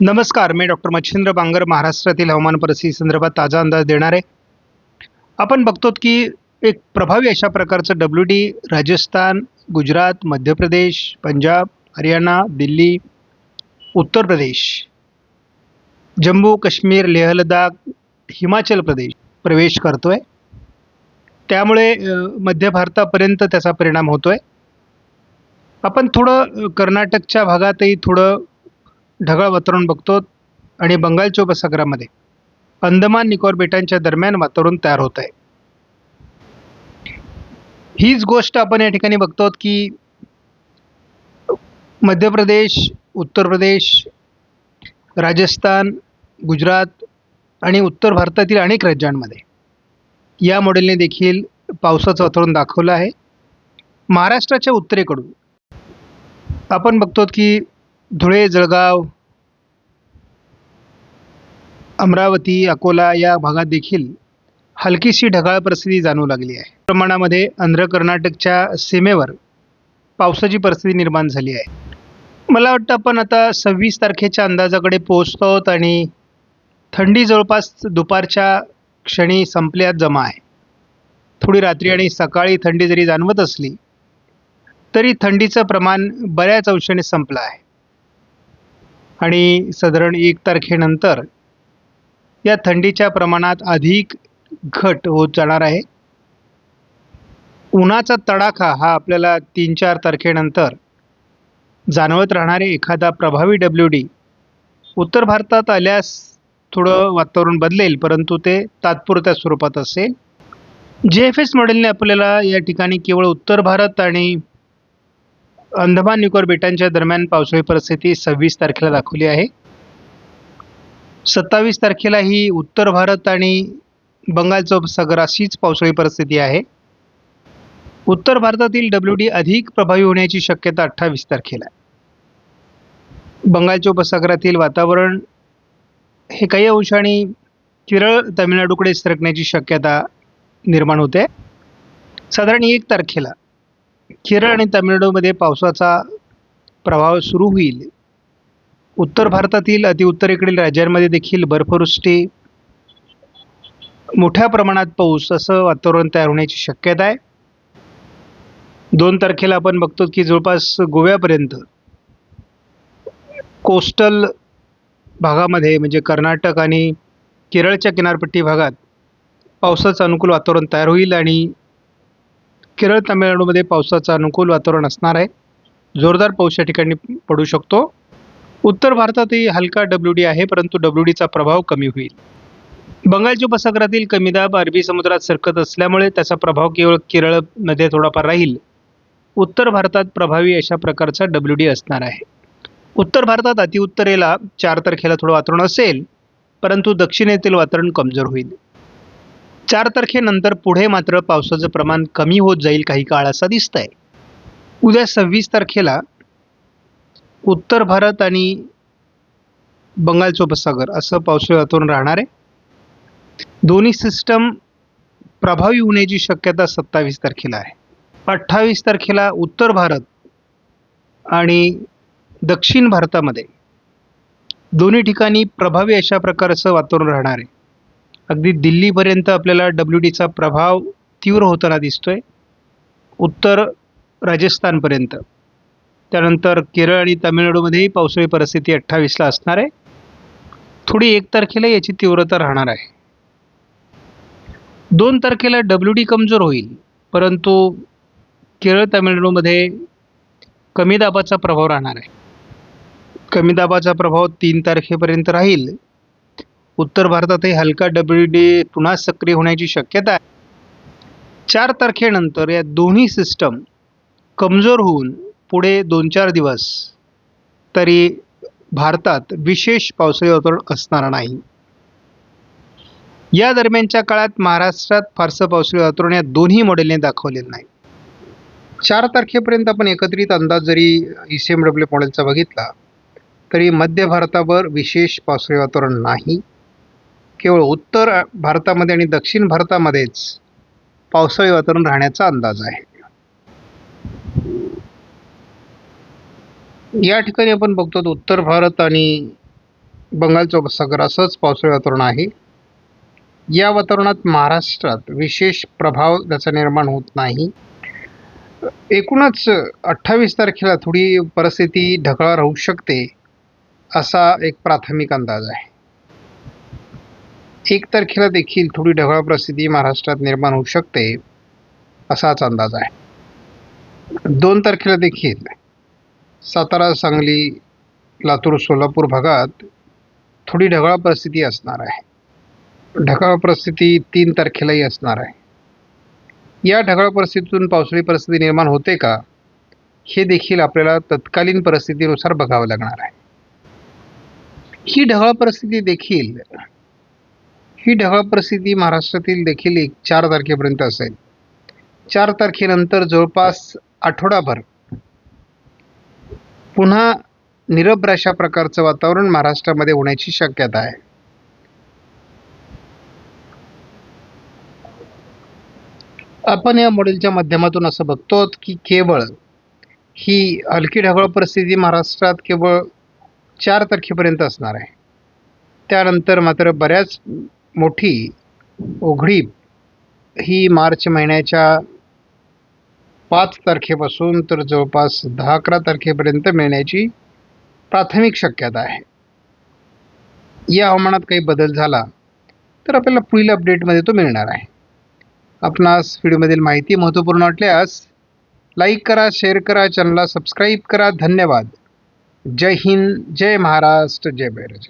नमस्कार मी डॉक्टर मच्छिंद्र बांगर महाराष्ट्रातील हवामान परिस्थिती संदर्भात ताजा अंदाज देणार. आहे आपण बघतो की एक प्रभावी अशा प्रकारचं डब्ल्यू डी राजस्थान गुजरात मध्य प्रदेश पंजाब हरियाणा दिल्ली उत्तर प्रदेश जम्मू काश्मीर लेह लडाख हिमाचल प्रदेश प्रवेश करतो आहे त्यामुळे मध्य भारतापर्यंत त्याचा परिणाम होतो आहे आपण थोडं कर्नाटकच्या भागातही थोडं ढगाळ वातावरण बघतो आणि बंगालच्या उपसागरामध्ये अंदमान निकोबार बेटांच्या दरम्यान वातावरण तयार होत आहे. हीच गोष्ट आपण या ठिकाणी बघतो की मध्य प्रदेश उत्तर प्रदेश राजस्थान गुजरात आणि उत्तर भारतातील अनेक राज्यांमध्ये या मॉडेलने देखील पावसाचं वातावरण दाखवलं आहे. महाराष्ट्राच्या उत्तरेकडून आपण बघतो की धुळे जळगाव अमरावती अकोला या भागात देखील हलकीशी ढगाळ परिस्थिती जाणवू लागली आहे. प्रमाणामध्ये आंध्र कर्नाटकच्या सीमेवर पावसाची परिस्थिती निर्माण झाली आहे. मला वाटतं आपण आता सव्वीस तारखेच्या अंदाजाकडे पोहोचतो आहोत आणि थंडी जवळपास दुपारच्या क्षणी संपल्यात जमा आहे. थोडी रात्री आणि सकाळी थंडी जरी जाणवत असली तरी थंडीचं प्रमाण बऱ्याच अंशाने संपलं आहे. आणि साधारण एक तारखेनंतर या थंडीच्या प्रमाणात अधिक घट होत जाणार आहे. उन्हाचा तडाखा हा आपल्याला तीन चार तारखेनंतर जाणवत राहणारे एखादा प्रभावी डब्ल्यू डी उत्तर भारतात आल्यास थोडं वातावरण बदलेल परंतु ते तात्पुरत्या स्वरूपात असेल. जे एफ एस मॉडेलने आपल्याला या ठिकाणी केवळ उत्तर भारत आणि अंदमान निकोबार बेटांच्या दरम्यान पावसाळी परिस्थिती सव्वीस तारखेला दाखवली आहे. सत्तावीस तारखेला ही उत्तर भारत आणि बंगालचा उपसागर अशीच पावसाळी परिस्थिती आहे. उत्तर भारतातील डब्ल्यू डी अधिक प्रभावी होण्याची शक्यता अठ्ठावीस तारखेला आहे. बंगालच्या उपसागरातील वातावरण हे काही अंशाने केरळ तामिळनाडूकडे सरकण्याची शक्यता निर्माण होते. साधारण एक तारखेला केरळ आणि तामिळनाडूमध्ये पावसाचा प्रभाव सुरू होईल. उत्तर भारतातील अतिउत्तरेकडील राज्यांमध्ये देखील बर्फवृष्टी मोठ्या प्रमाणात पाऊस असं वातावरण तयार होण्याची शक्यता आहे. दोन तारखेला आपण बघतो की जवळपास गोव्यापर्यंत कोस्टल भागामध्ये म्हणजे कर्नाटक आणि केरळच्या किनारपट्टी भागात पावसाचं अनुकूल वातावरण तयार होईल आणि केरळ तामिळनाडूमध्ये पावसाचं अनुकूल वातावरण असणार आहे. जोरदार पाऊस या ठिकाणी पडू शकतो. उत्तर भारतातही हलका डब्ल्यू डी आहे परंतु डब्ल्यू डीचा प्रभाव कमी होईल. बंगालच्या उपसागरातील कमी दाब अरबी समुद्रात सरकत असल्यामुळे त्याचा प्रभाव केवळ केरळमध्ये थोडाफार राहील. उत्तर भारतात प्रभावी अशा प्रकारचा डब्ल्यू डी असणार आहे. उत्तर भारतात अतिउत्तरेला चार तारखेला थोडं वातावरण असेल परंतु दक्षिणेतील वातावरण कमजोर होईल. चार तारखेनंतर पुढे मात्र पावसाचं प्रमाण कमी होत जाईल काही काळ असं दिसत आहे उद्या सव्वीस तारखेला उत्तर भारत आणि बंगालचं उपसागर असं पावसाळी वातावरण राहणार आहे. दोन्ही सिस्टम प्रभावी होण्याची शक्यता सत्तावीस तारखेला आहे. अठ्ठावीस तारखेला उत्तर भारत आणि दक्षिण भारतामध्ये दोन्ही ठिकाणी प्रभावी अशा प्रकारचं वातावरण राहणार आहे. अगदी दिल्लीपर्यंत आपल्याला डब्ल्यू डीचा प्रभाव तीव्र होताना दिसतोय. उत्तर राजस्थानपर्यंत. त्यानंतर केरळ आणि तामिळनाडूमध्येही पावसाळी परिस्थिती अठ्ठावीसला असणार आहे. थोडी एक तारखेला याची तीव्रता राहणार आहे. दोन तारखेला डब्ल्यू डी कमजोर होईल परंतु केरळ तामिळनाडूमध्ये कमी दाबाचा प्रभाव राहणार आहे. कमी दाबाचा प्रभाव तीन तारखेपर्यंत राहील. उत्तर भारतातही हलका डब्ल्यू डी पुन्हा सक्रिय होण्याची शक्यता आहे. चार तारखेनंतर या दोन्ही सिस्टम कमजोर होऊन पुढे दोन चार दिवस तरी भारतात विशेष पावसाळी वातावरण असणार नाही. या दरम्यानच्या काळात महाराष्ट्रात फारसं पावसाळी वातावरण या दोन्ही मॉडेलने दाखवलेलं नाही. चार तारखेपर्यंत आपण एकत्रित अंदाज जरी ई सी एम डब्ल्यू मॉडेलचा बघितला तरी मध्य भारतावर विशेष पावसाळी वातावरण नाही. केवळ उत्तर भारतामध्ये आणि दक्षिण भारतामध्येच पावसाळी वातावरण राहण्याचा अंदाज आहे. या ठिकाणी आपण बघतो उत्तर भारत आणि बंगालचा उपसागर असंच पावसाळी वातावरण आहे. या वातावरणात महाराष्ट्रात विशेष प्रभाव त्याचा निर्माण होत नाही. एकूणच अठ्ठावीस तारखेला थोडी परिस्थिती ढगाळ राहू शकते असा एक प्राथमिक अंदाज आहे. एक तारखेला देखील थोडी ढगाळ परिस्थिती महाराष्ट्रात निर्माण होऊ शकते असाच अंदाज आहे. दोन तारखेला देखील. सातारा सांगली लातूर सोलापूर भागात थोडी ढगाळ परिस्थिती असणार आहे. ढगाळ परिस्थिती तीन तारखेलाही असणार आहे. या ढगाळ परिस्थितीतून पावसाळी परिस्थिती निर्माण होते का? हे देखील आपल्याला तत्कालीन परिस्थितीनुसार बघावं लागणार आहे. ही ढगाळ परिस्थिती देखील ही ढगाळ परिस्थिती महाराष्ट्रातील देखील एक चार तारखेपर्यंत असेल. चार तारखेनंतर जवळपास आठवडाभर पुन्हा निरभ्र अशा प्रकारचं वातावरण महाराष्ट्रामध्ये होण्याची शक्यता आहे. आपण या मॉडेलच्या माध्यमातून असं बघतो की केवळ ही हलकी ढगाळ परिस्थिती महाराष्ट्रात केवळ चार तारखेपर्यंत असणार आहे. त्यानंतर मात्र बऱ्याच मोठी उघडीप ही मार्च महिन्याच्या पाच तारखेपासून तर जवळपास दहा अकरा तारखेपर्यंत मिळण्याची प्राथमिक शक्यता आहे. या हवामानात काही बदल झाला तर आपल्याला पुढील अपडेटमध्ये तो मिळणार आहे. आपणास व्हिडिओमधील माहिती महत्त्वपूर्ण वाटल्यास लाईक करा शेअर करा चॅनलला सबस्क्राईब करा. धन्यवाद. जय हिंद जय महाराष्ट्र जय बैरज.